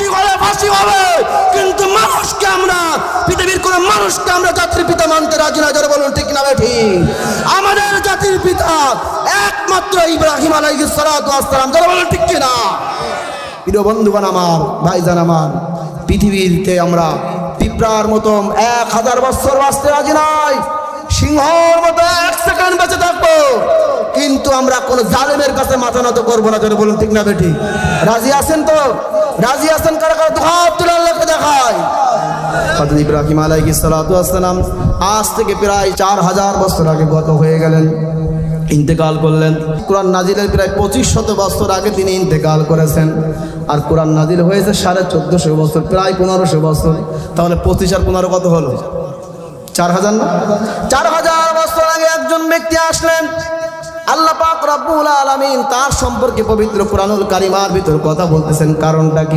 ফাঁসি হলে ফাঁসি হবে। কিন্তু মানুষকে আমরা, পৃথিবীর কোন মানুষকে আমরা জাতির পিতা মানতে রাজি না। যারা বলুন, ঠিক না আমাদের জাতির পিতা একমাত্র ইব্রাহিম আলাইহিস সালাম। যারা বলুন, ঠিক না? পৃথিবীতে আমরা পিঁপড়ার মতো এক হাজার বছর বাঁচতে রাজি নাই। সিংহর মতো এক সেকেন্ড বেঁচে থাকব কিন্তু আমরা কোন জালেমের কাছে মাথা নত করব না যেন বলুন, ঠিক না বেটি রাজি আছেন তো? রাজি আছেন? কারা কারা? তো হাত তুলে আল্লাহকে দেখায় ইব্রাহিম আলাইহিস সালাতু আজ থেকে প্রায় চার হাজার বছর আগে গত হয়ে গেলেন, ইন্তেকাল করলেন। কোরআন নাজিলের প্রায় পঁচিশ শত বছর আগে তিনি ইন্তেকাল করেছেন। আর কোরআন নাজিল হয়েছে সাড়ে চোদ্দশো বছর, প্রায় পনেরোশো বছর। তাহলে পঁচিশ আর পনেরো কত হলো? চার হাজার না? চার হাজার বছর আগে একজন ব্যক্তি আসলেন পাক রব্বুল আলামিন তার সম্পর্কে পবিত্র কোরআনুল কারিমার ভিতর কথা বলতেছেন কারণটা কি?